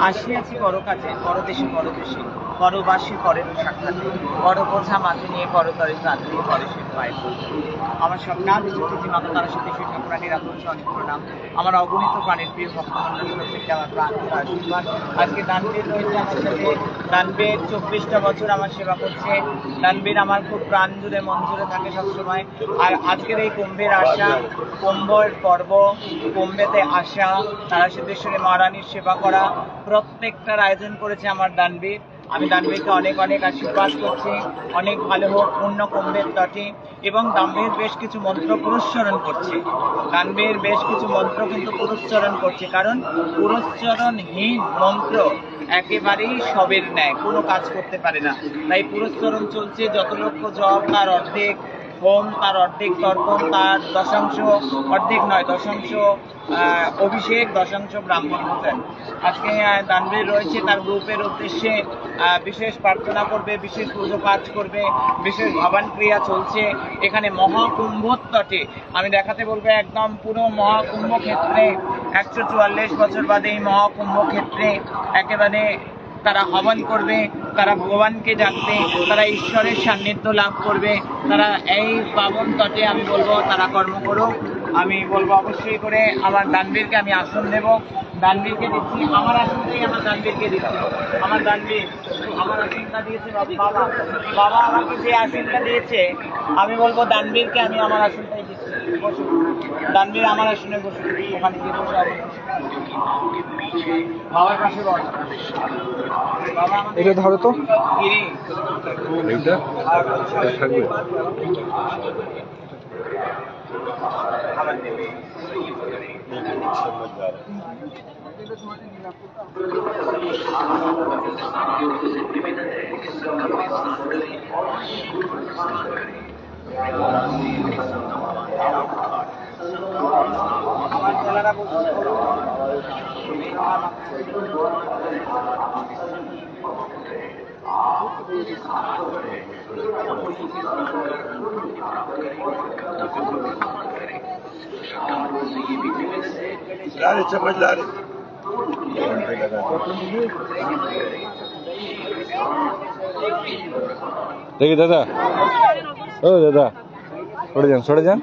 আসিয়াছি বড় কাজে পরদেশে পরদেশে পরবাসী পরের সাক্ষাতে বড় বোঝা মাঝে নিয়ে পরতরে প্রাণ দিয়ে পরেশের পায়ে। আমার সব নাম বিচুতি মাতা তারা সাথে সেই ঠাকুরানির আদর্শ অনেক প্রণাম। আমার অগণিত প্রাণের প্রিয় ভক্তমন্ডলী প্রত্যেককে আমার প্রাণ আজকে দানবীর রয়েছে আমার সাথে দানবীর চব্বিশটা বছর আমার সেবা করছে। দানবীর আমার খুব প্রাণ জুড়ে, মন জুড়ে থাকে সবসময়। আর আজকের এই কুম্ভের আসা কুম্ভের পর্ব, কুম্ভেতে আসা তারা সিদ্ধেশ্বরী মহারানীর সেবা করা, প্রত্যেকটার আয়োজন করেছে আমার দানবীর আমি দানবীরকে অনেক অনেক আশীর্বাদ করছি, অনেক ভালো হোক, পূর্ণ কুম্ভের তটে, এবং দানবীর বেশ কিছু মন্ত্র পুরস্চরণ করছে। দানবীর বেশ কিছু মন্ত্র কিন্তু পুরস্চরণ করছে, কারণ পুরস্চরণহীন মন্ত্র একেবারেই সবের ন্যায়, কোনো কাজ করতে পারে না। তাই পুরস্চরণ চলছে, যত লক্ষ জব তার অর্ধেক হোম তার অর্ধেক তর্পণ তার দশাংশ অর্ধেক নয়, দশাংশ অভিষেক, দশাংশ ব্রাহ্মণ ভোজন আজকে দানবীর রয়েছে, তার গ্রুপের উদ্দেশ্যে বিশেষ প্রার্থনা করবে, বিশেষ পুজো কাজ করবে, বিশেষ ভবান ক্রিয়া চলছে। এখানে মহাকুম্ভ তটে আমি দেখাতে বলব একদম পুরো মহাকুম্ভ ক্ষেত্রে একশো চুয়াল্লিশ বছর বাদে এই মহাকুম্ভ ক্ষেত্রে একেবারে তারা হবন করবে। তারা ভগবানকে ডাকবে তারা ঈশ্বরের সান্নিধ্য লাভ করবে, তারা এই পাবন তটে আমি বলব তারা কর্ম করুক। আমি বলব অবশ্যই করে আমার দানবীরকে আমি আসন দেব। দানবীরকে দিচ্ছি, আমার আসনটাই আমার দানবীরকে দিচ্ছি। আমার দানবীর আমার আসনটা দিয়েছে বাবা বাবা। বাবা আমাকে যে আসনটা দিয়েছে, আমি বলব দানবীরকে আমি আমার আসনটাই দিচ্ছি। বসুন দানবীর আমার আসনে বসুন ওখানে গিয়ে বসে বাবার পাশে বস। এটা ধরো তো। থাকবে? Dale, chaval, dale. ¿Qué tal? ও দাদা সরে যান সরে যান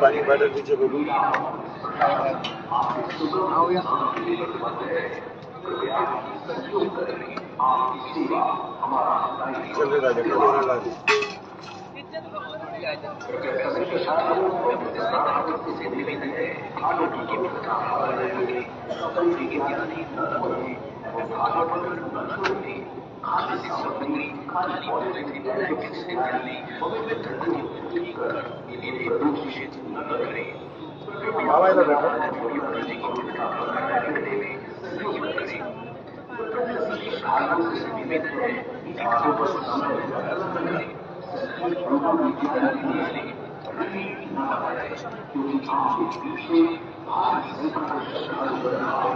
پانی بٹر پیچھے بگو چلے راجا راجا۔ بابا ادھر بیٹھو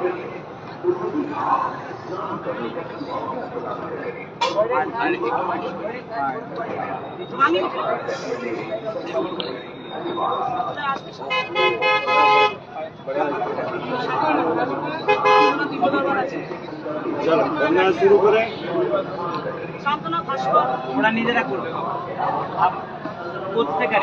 Thank you. শুরু করে সান্ত্বনা ভাস্কর ওরা নিজেরা করবে। প্রত্যেকের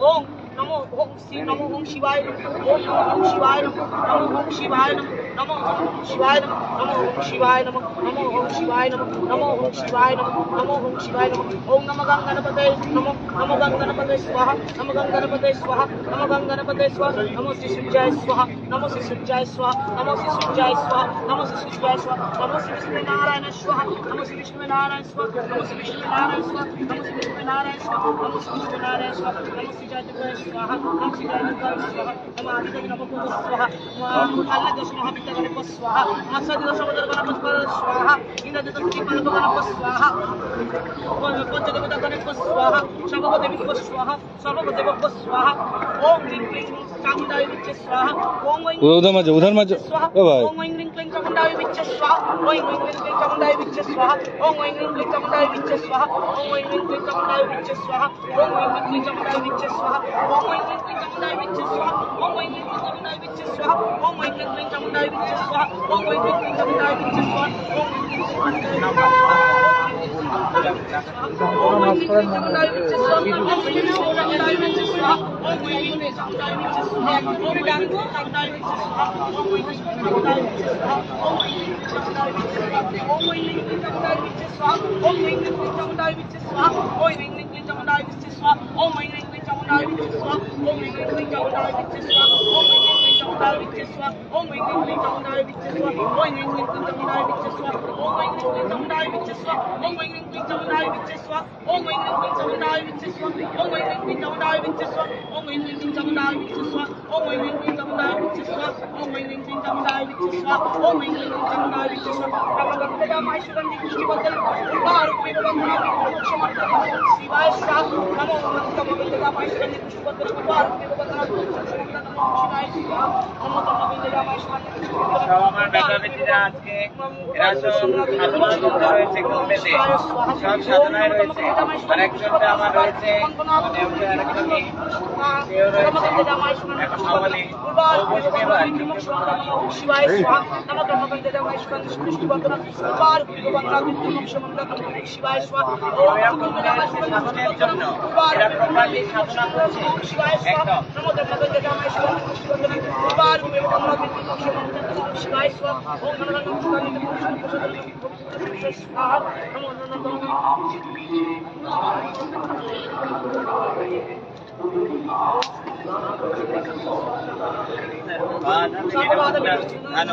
Om নমো ওম শ্রী, নমো ওম শিবায় ওম নমো ওম শিবায় নমো ওম শিবায় নমো ওম শিবায় নমো ওম শিবায় নমো নমো ওম শিবায় নমো নমো ওম শিবায় নমো নমো ওম শিবায় নমো, ওম নম গং গণপতে নমো, নম গং গণপতে স্বাহা, নম গং গণপতে স্বাহা, নম গং গণপতে স্বাহা, নমো শ্রী সূর্যায় স্বাহা। نمش سائے نم سرجائے نم شی سوچا نم شری وارا شوہ نم شری وشو نارا نم شری وارا نم شری وارا نم شری وارا سو نم سی جات نمپ نم آپ محدودیم سوا ఉదయం మధ్య ఉదయం మధ్య ఓ భాయ్ Thank you. Oh my we don't know with this one. All we সব আমার বেটা বেটিরা আজকে এরা সব সাধনার মধ্যে রয়েছে ঘুমেতে সব সাধনায় রয়েছে আর একজনটা আমার রয়েছে মানে ওটা সেও রয়েছে এখন सर्वार्पितमस्तु नमः शिवाय स्वाहा नमः ब्रह्मवन्द्यदेवाय शिवाय कृष्णवर्धन सर्वार्पितमस्तु शिवाय शिवाय स्वाहा ओम ब्रह्मदेवाय أنا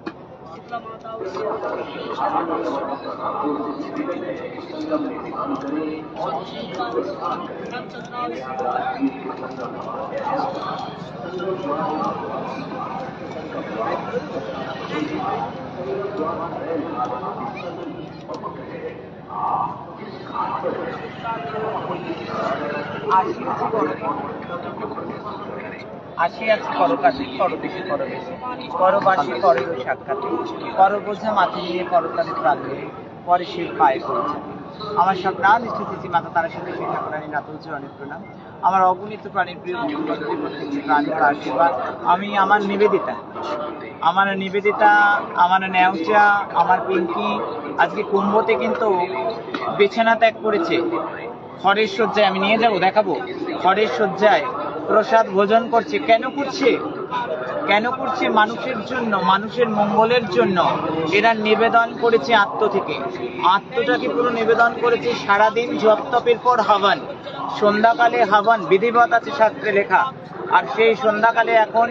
아시고 আছে করো আশি আছে করো কাশি করো বেশি করো বেশি করো বাসি করে সাক্ষাতে। করো বোঝা মাথা নিয়ে তাদের প্রান্তে পরে সে পায়ে করেছে আমার সব নাম, স্থিতি মাতা তারা সাথে সেই ঠাকুরানি না তুলছে অনেক প্রণাম। আমার অগণিত প্রাণীর প্রিয় প্রাণীর আশীর্বাদ। আমি আমার নিবেদিতা। আমার নিবেদিতা, আমার ন্যাওচা, আমার পিঙ্কি। আজকে কুম্ভতে কিন্তু বিছানা ত্যাগ করেছে। খড়ের শয্যায় আমি নিয়ে যাব, দেখাবো। খড়ের শয্যায় প্রসাদ ভোজন করছে। কেন করছে? কেন করছে মানুষের জন্য, মানুষের মঙ্গলের জন্য? এরা নিবেদন করেছে আত্ম থেকে। আত্মটাকে পুরো নিবেদন করেছে? সারাদিন জপ তপের পর হাবান। সন্ধ্যাকালে হাবান বিধিবত আছে শাস্ত্রে লেখা। আর সেই সন্ধ্যাকালে এখন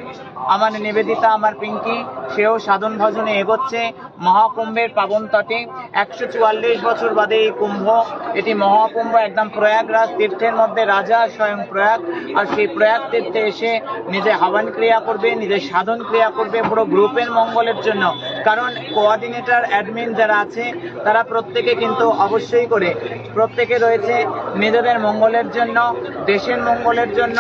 আমার নিবেদিতা, আমার পিঙ্কি, সেও সাধন ভজনে এগোচ্ছে মহাকুম্ভের পাবন তটে। একশো চুয়াল্লিশ বছর বাদে এই কুম্ভ, এটি মহাকুম্ভ একদম প্রয়াগরাজ তীর্থের মধ্যে রাজা স্বয়ং প্রয়াগ। আর সেই প্রয়াগ তীর্থে এসে নিজে হাবান ক্রিয়া করবে নিজের সাধন ক্রিয়া করবে পুরো গ্রুপের মঙ্গলের জন্য। কারণ কোঅর্ডিনেটর অ্যাডমিন যারা আছে, তারা প্রত্যেকে কিন্তু অবশ্যই করে। প্রত্যেকে রয়েছে নিজেদের মঙ্গলের জন্য, দেশের মঙ্গলের জন্য,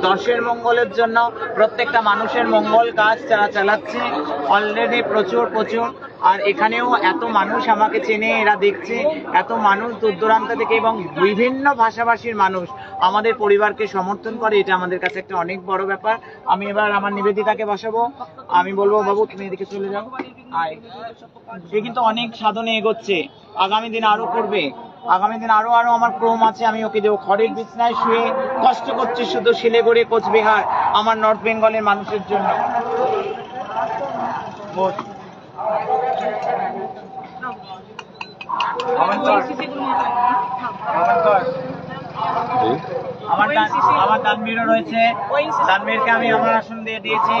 দশের মঙ্গলের জন্য। প্রত্যেকটা মানুষের মঙ্গল কাজ তারা চালাচ্ছে। অলরেডি প্রচুর প্রচুর। আর এখানেও এত মানুষ আমাকে চেনে, এরা দেখছে, এত মানুষ দূর দূরান্ত থেকে এবং বিভিন্ন ভাষাভাষীর মানুষ আমাদের পরিবারকে সমর্থন করে, এটা আমাদের কাছে একটা অনেক বড় ব্যাপার। আমি এবার আমার নিবেদিতাকে বসাবো। আমি বলব, বাবু, তুমি এদিকে চলে যাও। আয়। সে কিন্তু অনেক সাধনে এগোচ্ছে। আগামী দিন আরও করবে। আগামী দিন আরও আরও আমার ক্রম আছে, আমি ওকে দেবো। খড়ের বিছনায় শুয়ে কষ্ট করছে শুধু শিলিগুড়ি, কোচবিহার, আমার নর্থ বেঙ্গলের মানুষের জন্য। আমার কর, আমার দানবীরও রয়েছে দানবীরকে আমি আমার আসন দিয়ে দিয়েছি।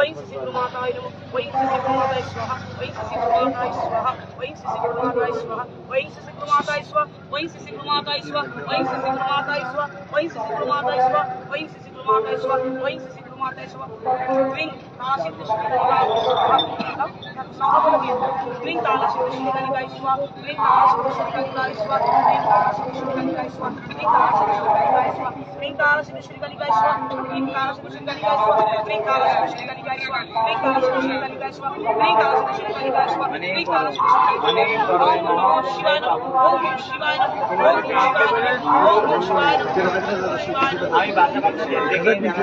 ওই শিশি মাতায় নমঃ ওই শিশি মাতায় স্বাহা ওই শিশি মাতায় স্বাহা ওই শিশি মাতায় স্বাহা ওই শিশি মাতায় স্বাহা ওই শিশি মাতায় স্বাহা ওই শিশি মাতায় স্বাহা ওই শিশি মাতায় স্বাহা ওই শিশি মাতায় স্বাহা ওই শিশি মাতায় স্বাহা আমি বাচ্চা বাচ্চা দেখে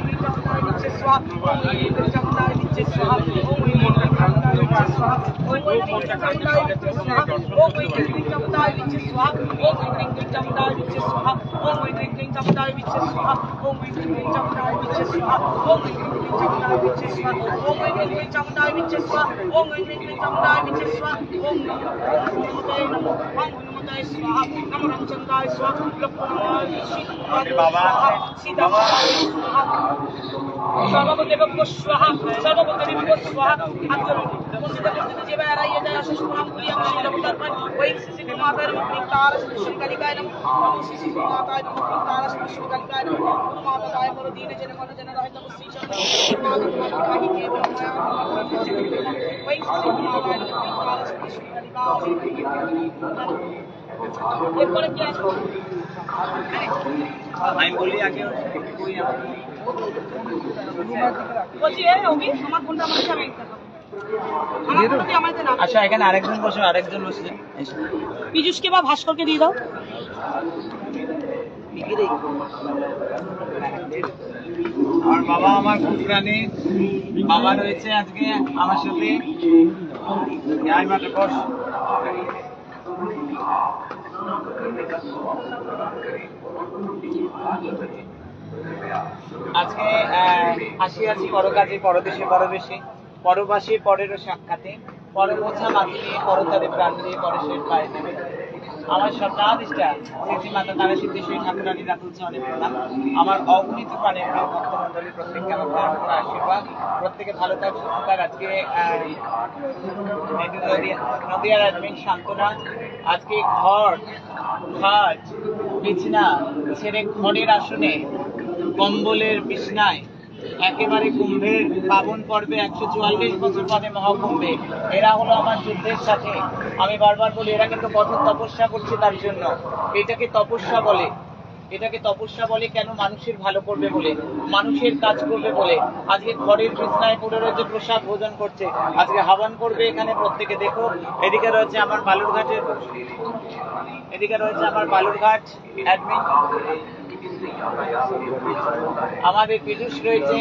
بابا সর্বদেবজ্ঞ স্বাহা সর্বদেবজ্ঞ স্বাহা হাত মসজিদে মসজিদে যে বেড়া ইয়ে যায় আশিস প্রণাম করি আমি সেই দেবতার তারপর ওই শিশি মাতার মুখ তার শিশি কালিকায় নম ওই শিশি মাতায় কি আমি আচ্ছা এখানে আরেকজন বসে আরেকজন বসে। পীযুষকে বা ভাস্করকে দিয়ে দাও। আমার বাবা আমার খুব প্রাণী। বাবা রয়েছে আজকে আমার সাথে। আয় বস। আজকে আহ, আসি আছি পরকাজে পরদেশে পরবেশে পরবাসী পরেরও সাক্ষাতে পরবোঝা মাতিয়ে পরতারে প্রাণ দিয়ে পরেশের পায়ে নেবে আমার সপ্তাহাদিষ্ঠা শ্রী মাতা তারা সিদ্ধেশ্বরী ঠাকুরানী রাখুলছে অনেক প্রণাম আমার অগণিত প্রাণের প্রিয় ভক্তমণ্ডলী প্রত্যেককে আমার প্রাণ করে আশীর্বাদ। প্রত্যেকে ভালো থাক সুস্থ থাক। আজকে নদীয়া অ্যাডমিন সান্ত্বনা আজকে ঘর খাট বিছনা ছেড়ে ঘরের আসনে কম্বলের বিছনায়। একেবারে কুম্ভের পাবন পর্বে একশো চুয়াল্লিশ বছর পরে মহাকুম্ভে। এরা হলো আমার যুদ্ধের সাথে। আমি বারবার বলি, এরা কিন্তু কঠোর তপস্যা করছে তার জন্য। এটাকে তপস্যা বলে। এটাকে তপস্যা বলে কেন মানুষের ভালো করবে বলে? মানুষের কাজ করবে বলে? আজকে ঘরের বিছনায় পড়ে রয়েছে প্রসাদ ভোজন করছে। আজকে হাবান করবে এখানে প্রত্যেকে। দেখো, এদিকে রয়েছে আমার বালুরঘাটের এদিকে রয়েছে আমার বালুরঘাট অ্যাডমিন আমাদের পীযুষ রয়েছে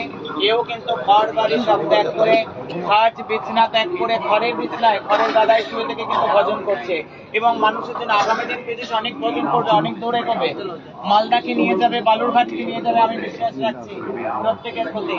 এও কিন্তু ঘর বাড়ি সব ত্যাগ করে, খাজ বিছনা ত্যাগ করে ঘরের বিছনায় ঘরের দাদায় শুয়ে থেকে কিন্তু ভজন করছে। এবং মানুষের জন্য আগামী দিন পীযুষ অনেক ভজন করবে, অনেক দূরে কবে মালদাকে নিয়ে যাবে, বালুরঘাটকে নিয়ে যাবে, আমি বিশ্বাস রাখছি প্রত্যেকের প্রতি।